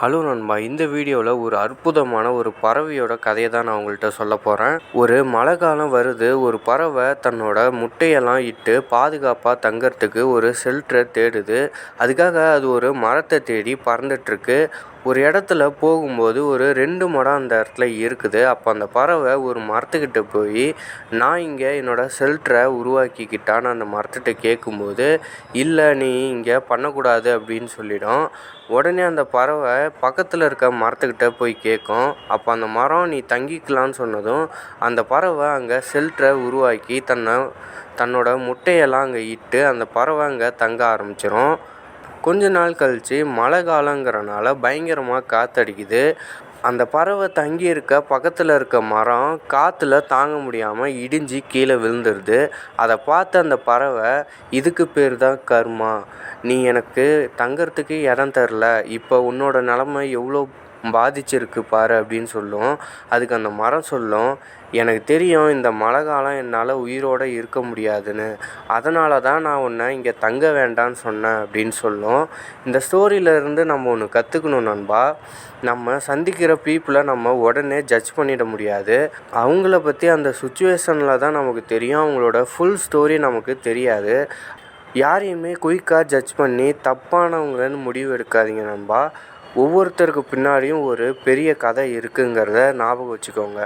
Hello நண்பா இந்த வீடியோவில் ஒரு அற்புதமான ஒரு பறவையோட கதையை தான் நான் உங்கள்கிட்ட சொல்ல போகிறேன் ஒரு மழை காலம் வருது ஒரு பறவை தன்னோட முட்டையெல்லாம் இட்டு பாதுகாப்பாக தங்கறதுக்கு ஒரு ஷெல்டரை தேடுது. அதுக்காக அது ஒரு மரத்தை தேடி பறந்துட்டுருக்கு. ஒரு இடத்துல போகும்போது ஒரு ரெண்டு மரம் அந்த இடத்துல இருக்குது. அப்போ அந்த பறவை ஒரு மரத்துக்கிட்ட போய் நான் இங்கே என்னோடய ஷெல்டரை உருவாக்கிக்கிட்டான்னு அந்த மரத்துக்கிட்ட கேட்கும்போது இல்லை நீ இங்கே பண்ணக்கூடாது அப்படின்னு சொல்லிடும். உடனே அந்த பறவை பக்கத்தில் இருக்க மரத்துக்கிட்ட போய் கேட்கும் அப்போ அந்த மரம் நீ தங்கிக்கலான்னு சொன்னதும் அந்த பறவை அங்கே ஷெல்டரை உருவாக்கி தன்னை தன்னோட முட்டையெல்லாம் அங்கே இட்டு அந்த பறவை அங்கே தங்க ஆரம்பிச்சிடும் கொஞ்ச நாள் கழித்து மழை காலங்கிறனால பயங்கரமாக காற்றடிக்குது அந்த பறவை தங்கி இருக்க பக்கத்தில் இருக்க மரம் காற்றுல தாங்க முடியாமல் இடிஞ்சு கீழே விழுந்துருது. அதை பார்த்து அந்த பறவை இதுக்கு பேர் தான் கர்மா. நீ எனக்கு தங்கறதுக்கு இடம் தரல. இப்போ உன்னோட நிலமை எவ்வளோ பாதிச்சிருக்கு பாரு அப்படின்னு சொல்லும். அதுக்கு அந்த மரம் சொல்லும் எனக்கு தெரியும் இந்த மழை காலம் என்னால் உயிரோடு இருக்க முடியாதுன்னு. அதனால தான் நான் உன்னை இங்கே தங்க வேண்டான்னு சொன்னேன் அப்படின்னு சொல்லும். இந்த ஸ்டோரியிலேருந்து நம்ம ஒன்று கற்றுக்கணும் நண்பா. நம்ம சந்திக்கிற பீப்புளை நம்ம உடனே ஜட்ஜ் பண்ணிட முடியாது. அவங்கள பற்றி அந்த சுச்சுவேஷனில் தான் நமக்கு தெரியும். அவங்களோட ஃபுல் ஸ்டோரி நமக்கு தெரியாது. யாரையுமே குயிக்காக ஜட்ஜ் பண்ணி தப்பானவங்கன்னு முடிவு எடுக்காதீங்க நண்பா. ஒவ்வொருத்தருக்கு பின்னாடியும் ஒரு பெரிய கதை இருக்குங்கிறத ஞாபகம் வச்சுக்கோங்க.